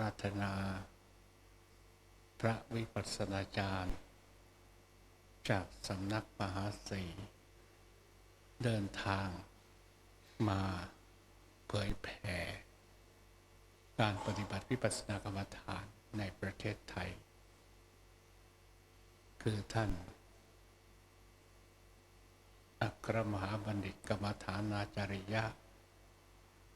ราธนา พระวิปัสสนาจารย์ จากสำนักมหาสีเดินทางมาเผยแผ่การปฏิบัติวิปัสสนากรรมฐานในประเทศไทย คือท่าน อัครมหาบัณฑิตกรรมฐานาจาริยะ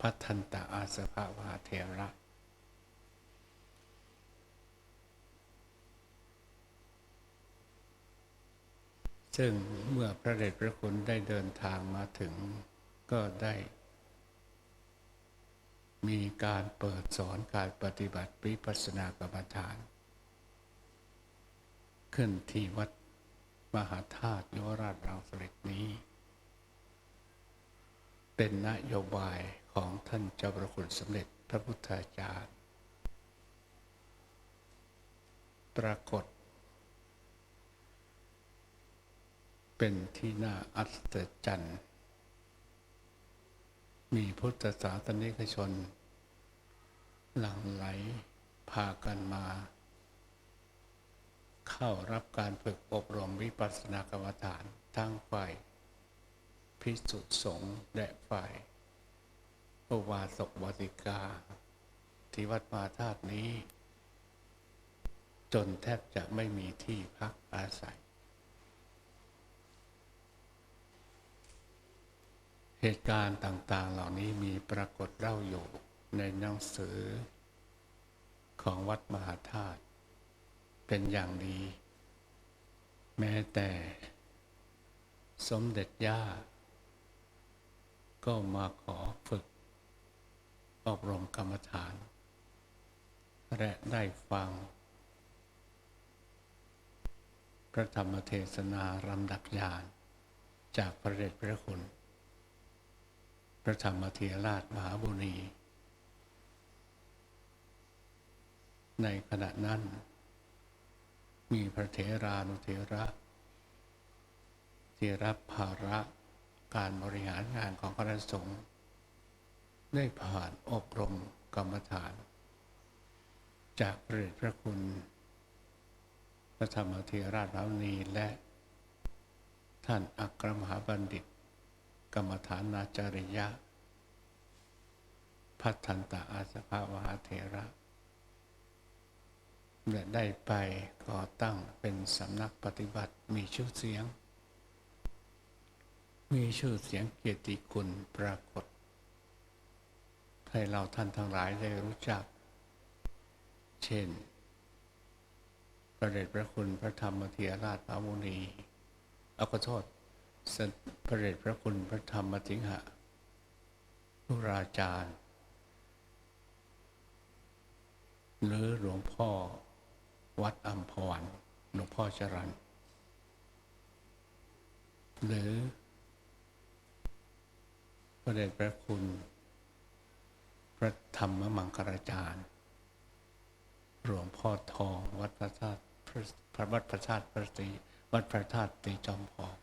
พัฒนตาอาสภาวาเทระ ซึ่งเมื่อพระเดชพระคุณได้เดินทางมาถึงก็ได้ มีการเปิดสอนการปฏิบัติวิปัสสนากรรมฐาน ขึ้นที่วัดมหาธาตุยวราชรังสฤษนี้ เป็นนโยบายของท่านเจ้าประคุณสมเด็จพระพุทธาจารย์ ปรากฏ เป็นที่น่าอัศจรรย์ มีพุทธศาสนิกชน หลั่งไหลพากันมา เข้ารับการฝึกอบรมวิปัสสนากรรมฐานทั้งฝ่ายพิสุทธิสงฆ์และฝ่ายโอวาสกวาสิกา ที่วัดมาธาตุนี้ จนแทบจะไม่มีที่พักอาศัย เหตุการณ์ต่างๆ เหล่านี้มีปรากฏเล่าอยู่ในหนังสือของวัดมหาธาตุเป็นอย่างดีแม้แต่สมเด็จย่า ก็มาขอฝึก อบรมกรรมฐาน และได้ฟัง พระธรรมเทศนารำดับยานจากพระเดชพระคุณ พระธรรมเทราชมหาบุรีในขณะนั้น มีพระเถรานุเถระที่รับภาระการบริหารงานของคณะสงฆ์ได้ผ่านอบรมกรรมฐาน จากพระพระคุณ พระธรรมเทราชมหามุนีและท่านอัครมหาบัณฑิต กรรมฐานาจาริยะ พัฒนตาอาสภาวหาเถระและได้ไปก่อตั้งเป็นสำนักปฏิบัติมีชื่อเสียง มีชื่อเสียงเกียรติคุณปรากฏ ให้เราท่านทั้งหลายได้รู้จัก เช่น ประเดชพระคุณพระธรรมเทียราชพระมุนีอาขอโทษ สพระเดชพระคุณพระธรรมสิงหะพุราจารย์ หรือหลวงพ่อวัดอัมพวันหลวงพ่อจรันหรือพระเดชพระคุณ พระธรรมมังคลาจารย์ หลวงพ่อทองวัดพระธาตุพระวัดพระธาตุพระตีวัดพระธาตุตีจอมพอง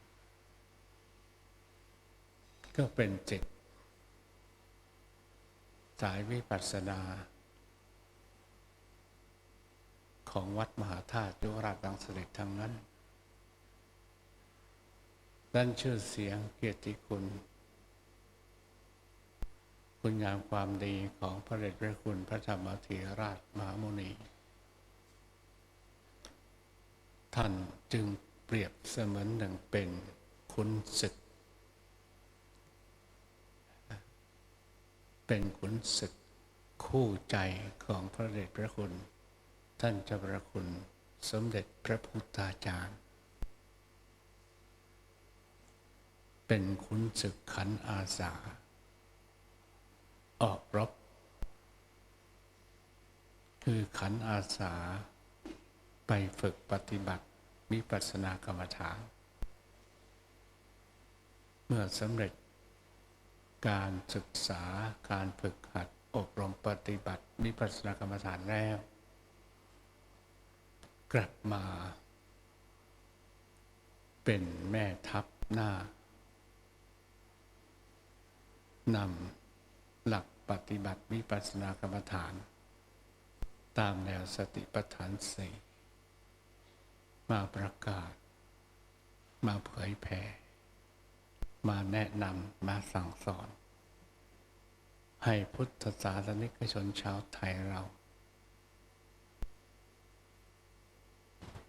ก็เป็นเจ็ดสายวิปัสสนา ของวัดมหาธาตุยุราชังเสด็จทั้งนั้นด้านชื่อเสียงเกียรติคุณ คุณงามความดีของพระเดชพระคุณพระธรรมเถรราชมหามุนี ท่านจึงเปรียบเสมือนหนึ่งเป็นคุณศึก เป็นขุนศึกคู่ใจของพระเดชพระคุณ ท่านเจ้าพระคุณสมเด็จพระพุทธาจารย์ เป็นขุนศึกขันอาสา ออกรบ คือขันอาสา ไปฝึกปฏิบัติวิปัสสนากรรมฐาน เมื่อสำเร็จ การศึกษาการฝึกหัดอบรมปฏิบัติวิปัสสนากรรมฐานแล้ว กลับมา เป็นแม่ทัพหน้านำหลักปฏิบัติวิปัสสนากรรมฐาน ตามแนวสติปัฏฐานสี่มาประกาศ มาเผยแผ่ มาแนะนำมาสั่งสอน ให้พุทธศาสนิกชนชาวไทยเรา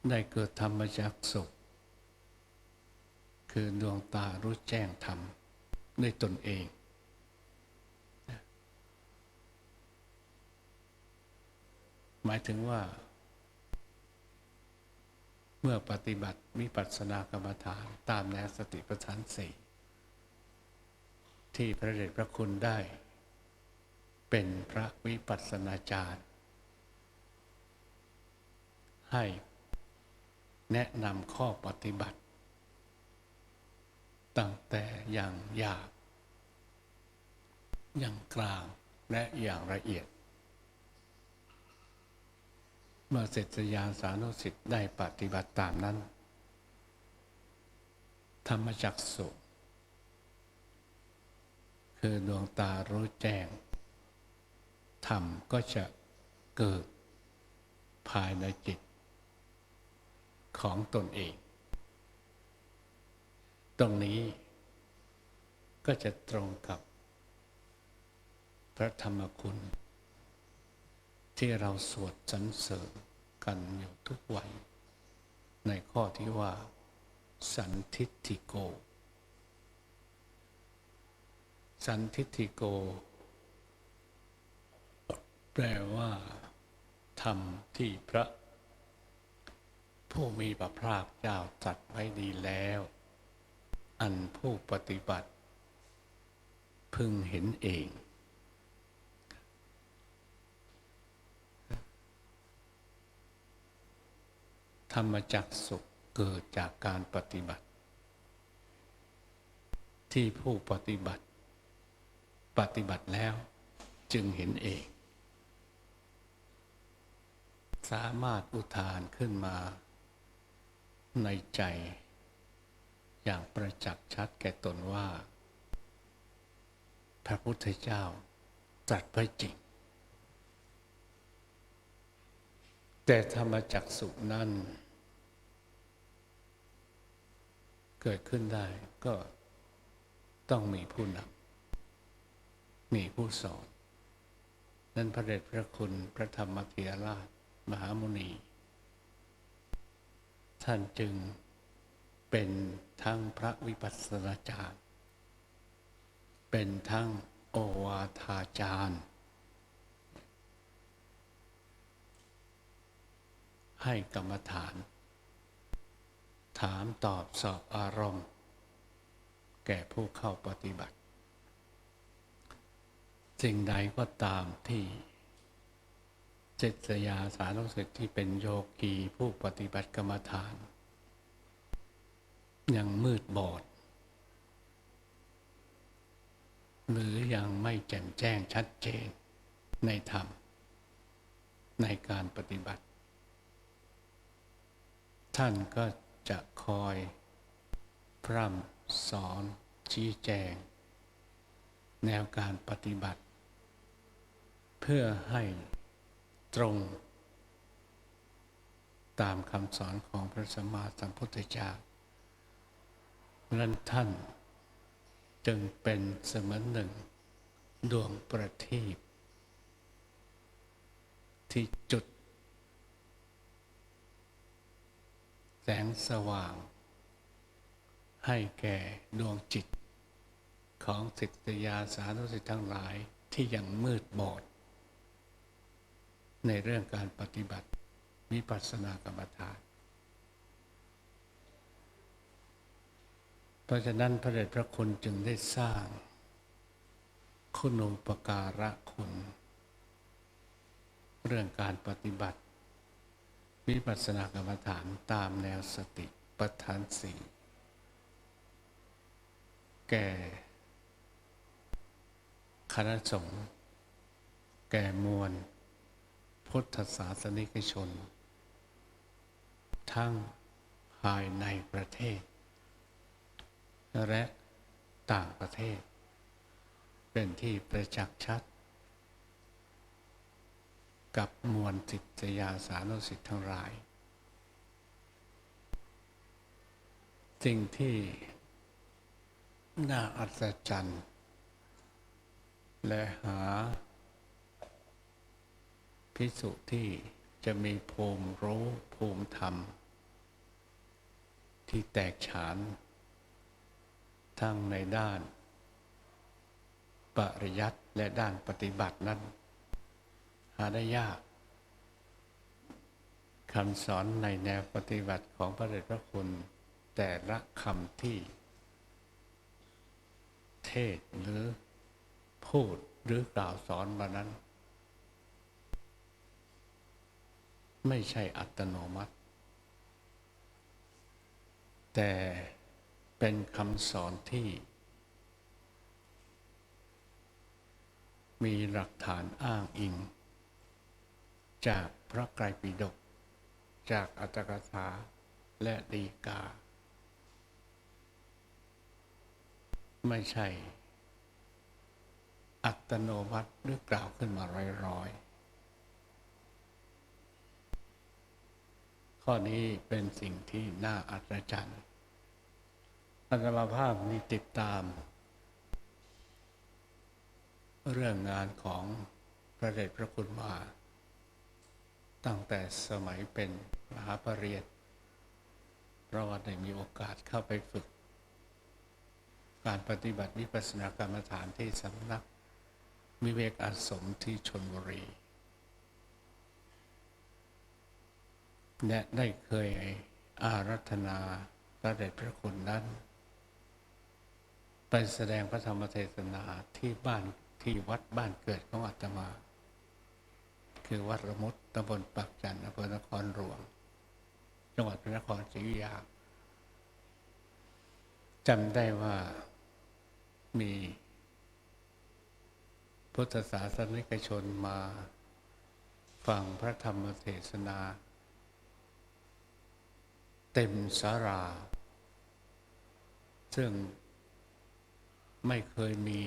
ได้เกิดธรรมจักสุข คือดวงตารู้แจ้งธรรมด้วยตนเอง หมายถึงว่า เมื่อปฏิบัติวิปัสสนากรรมฐานตามแนวสติปัฏฐานสี่ ที่พระเดชพระคุณได้ เป็นพระวิปัสสนาจารย์ ให้แนะนำข้อปฏิบัติ ตั้งแต่อย่างหยาบอย่างกลางและอย่างละเอียด เมื่อเสร็จสยานสานุสิทธิ์ได้ปฏิบัติตามนั้น ธรรมจักสุ คือดวงตารู้แจ้งธรรมก็จะเกิดภายในจิต ของตนเอง ตรงนี้ก็จะตรงกับ พระธรรมคุณ ที่เราสวดสรรเสริญกันอยู่ทุกวัน ในข้อที่ว่า สันทิฏฐิโก สันทิฏฐิโก แปลว่า ธรรมที่พระ ผู้มีพระภาคเจ้าตัดไว้ดีแล้ว อันผู้ปฏิบัติ พึงเห็นเอง ธรรมจักสุขเกิดจากการปฏิบัติ ที่ผู้ปฏิบัติ ปฏิบัติแล้วจึงเห็นเอง สามารถอุทานขึ้นมาในใจ อย่างประจักษ์ชัดแก่ตนว่า พระพุทธเจ้าตรัสไว้จริง แต่ธรรมจักสุนั้นเกิดขึ้นได้ก็ต้องมีผู้นำ มีผู้สอนนั้นพระเดชพระคุณพระธรรมเถรราช มหามุนี ท่านจึงเป็นทั้งพระวิปัสสนาจารย์ เป็นทั้งโอวาทาจารย์ ให้กรรมฐาน ถามตอบสอบอารมณ์ แก่ผู้เข้าปฏิบัติ สิ่งใดก็ตามที่เจตยาสารุสิทธิ์ที่เป็นโยกีผู้ปฏิบัติกรรมฐาน ยังมืดบอด หรือยังไม่แจ่มแจ้งชัดเจนในธรรม ในการปฏิบัติ ท่านก็จะคอยพร่ำสอนชี้แจง แนวการปฏิบัติ เพื่อให้ตรง ตามคำสอนของพระสัมมาสัมพุทธเจ้านั้นท่านจึงเป็นเสมือนหนึ่ง ดวงประทีปที่จุด แสงสว่าง ให้แก่ดวงจิตของสิทธยาสาธุสิทธิ์ทั้งหลายที่ยังมืดบอด ในเรื่องการปฏิบัติวิปัสสนากรรมฐาน เพราะฉะนั้นพระเดชพระคุณจึงได้สร้าง คุณูปการะคุณ เรื่องการปฏิบัติ วิปัสสนากรรมฐานตามแนวสติปัฏฐานสี่แก่คณะสงฆ์แก่มวล พุทธศาสนิกชน ทั้งภายในประเทศ และต่างประเทศ เป็นที่ประจักษ์ชัด กับมวลสิทธิยาสานุสิทธิ์ทั้งหลาย สิ่งที่น่าอัศจรรย์และหา พิสุที่จะมีภูมิรู้ภูมิธรรม ที่แตกฉาน ทั้งในด้าน ปริยัติและด้านปฏิบัตินั้น หาได้ยากคำสอนในแนวปฏิบัติของพระเดชพระคุณ แต่ละคำที่ เทศหรือพูดหรือกล่าวสอนมานั้น ไม่ใช่อัตโนมัติ แต่เป็นคำสอนที่ มีหลักฐานอ้างอิง จากพระไตรปิฎกจากอัตถกถาและดีกา ไม่ใช่ อัตโนมัติหรือกล่าวขึ้นมาร้อยๆ ข้อนี้เป็นสิ่งที่น่าอัศจรรย์อัตมาภาพนี้ติดตาม เรื่องงานของพระเดชพระคุณมา ตั้งแต่สมัยเป็นมหาปรริญญาเพราะว่าได้มีโอกาสเข้าไปฝึก การปฏิบัติวิปัสสนากรรมฐานที่สำนัก วิเวกอาสมที่ชนบุรี และได้เคยอารัธนาพระเดชพระคุณนั้น ไปแสดงพระธรรมเทศนาที่บ้านที่วัดบ้านเกิดของอาตมา คือวัดระมุตตำบลปักจันทร์อำเภอนครหลวง จังหวัดพระนครศรีอยุธยาจำได้ว่ามีพุทธศาสนิกชนมาฟังพระธรรมเทศนา เต็มสารา ซึ่งไม่เคยมี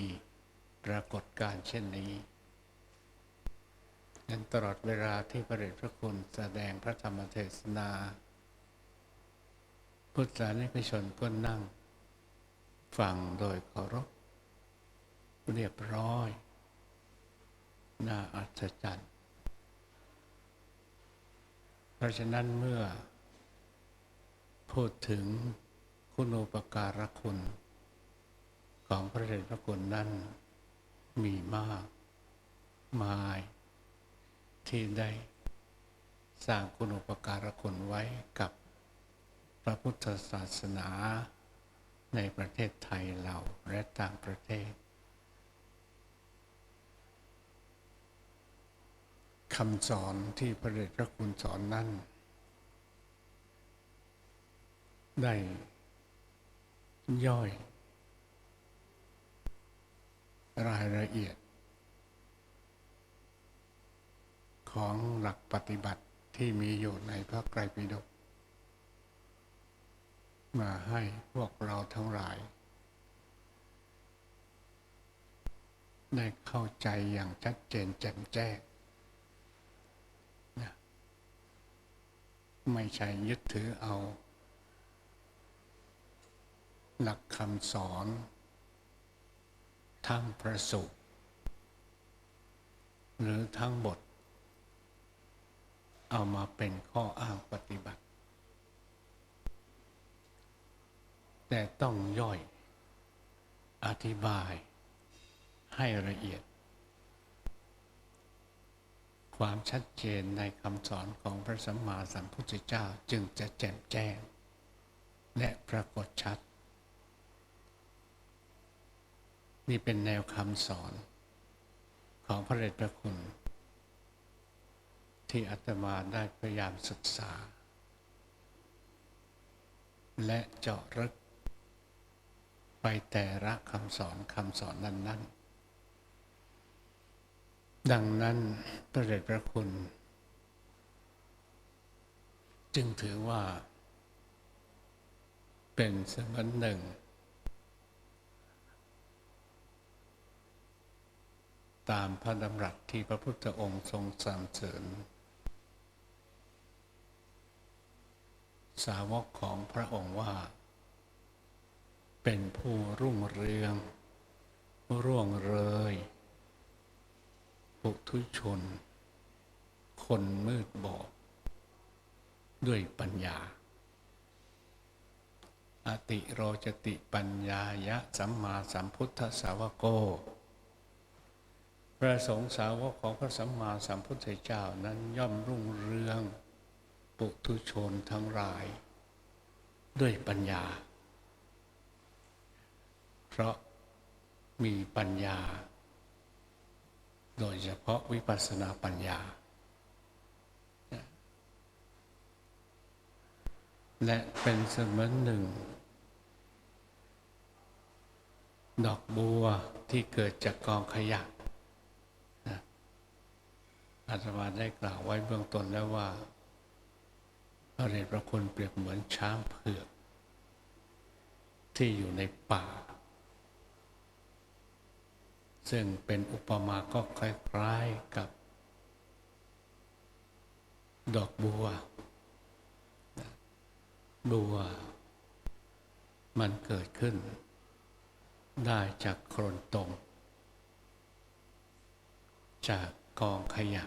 ปรากฏการเช่นนี้นั้นตลอดเวลาที่พระเดชพระคุณแสดงพระธรรมเทศนา พุทธศาสนิกชนก็นั่ง ฟังโดยเคารพ เรียบร้อย น่าอัศจรรย์ เพราะฉะนั้นเมื่อ พูดถึงคุณูปการะคุณ ของพระเดชพระคุณนั้นมีมากมาย ที่ได้สร้างคุณูปการะคุณไว้กับพระพุทธศาสนาในประเทศไทยเราและต่างประเทศคำสอนที่พระเดชพระคุณสอนนั้น ได้ย่อย รายละเอียด ของหลักปฏิบัติที่มีอยู่ในพระไตรปิฎกมาให้พวกเราทั้งหลาย ได้เข้าใจอย่างชัดเจนแจ่มแจ้งไม่ใช่ยึดถือเอา หลักคำสอนทั้งประสูตรหรือทั้งบท เอามาเป็นข้ออ้างปฏิบัติ แต่ต้องย่อยอธิบายให้ละเอียด ความชัดเจนในคำสอนของพระสัมมาสัมพุทธเจ้าจึงจะแจ่มแจ้ง และปรากฏชัด นี่เป็นแนวคำสอนของพระเดชพระคุณ ที่อาตมาได้พยายามศึกษา และเจาะลึก ไปแต่ละคำสอนคำสอนนั้น ๆ ดังนั้นพระเดชพระคุณ จึงถือว่า เป็นเสมอนหนึ่ง ตามพระดำรัสที่พระพุทธองค์ทรงสรรเสริญสาวกของพระองค์ว่า เป็นผู้รุ่งเรือง ร่วงเรยปุถุชน คนมืดบอด ด้วยปัญญา อติโรจติปัญญายะสัมมาสัมพุทธสาวโก พระสงฆ์สาวกของพระสัมมาสัมพุทธเจ้านั้นย่อมรุ่งเรืองปุถุชนทั้งหลาย ด้วยปัญญา เพราะมีปัญญา โดยเฉพาะวิปัสสนาปัญญา และเป็นเสมือนหนึ่ง ดอกบัวที่เกิดจากกองขยะนะ อาตมาได้กล่าวไว้เบื้องต้นแล้วว่าพระเดชพระคุณเปรียบเหมือนช้างเผือก ที่อยู่ในป่า ซึ่งเป็นอุปมาก็คล้ายๆกับ ดอกบัว บัว มันเกิดขึ้น ได้จากโคลนตมจากกองขยะ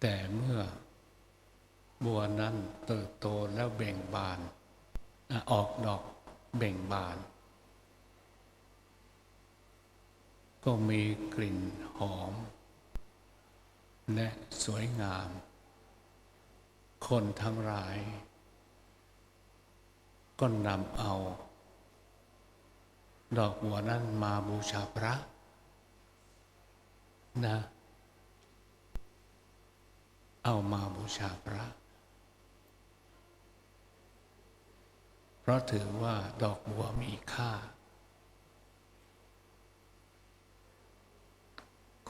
แต่เมื่อบัวนั้นเติบโตแล้วเบ่งบานอออกดอกเบ่งบาน ก็มีกลิ่นหอม และสวยงาม คนทั้งหลาย ก็นำเอา ดอกบัวนั้นมาบูชาพระนะ เอามาบูชาพระ เพราะถือว่าดอกบัวมีค่า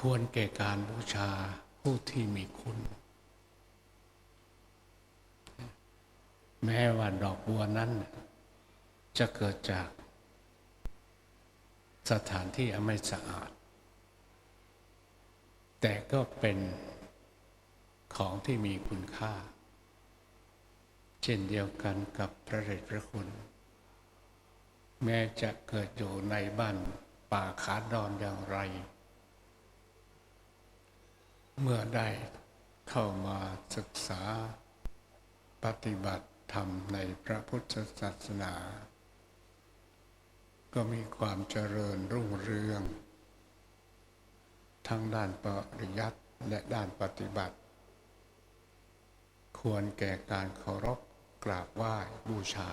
ควรแก่การบูชาผู้ที่มีคุณ แม้ว่าดอกบัวนั้น จะเกิดจากสถานที่ไม่สะอาด แต่ก็เป็น ของที่มีคุณค่า เช่นเดียวกันกับพระเดชพระคุณ แม้จะเกิดอยู่ในบ้านป่าขาดอนอย่างไร เมื่อได้เข้ามาศึกษาปฏิบัติธรรมในพระพุทธศาสนา ก็มีความเจริญรุ่งเรือง ทั้งด้านปริยัติและด้านปฏิบัติ ควรแก่การเคารพกราบไหว้บูชา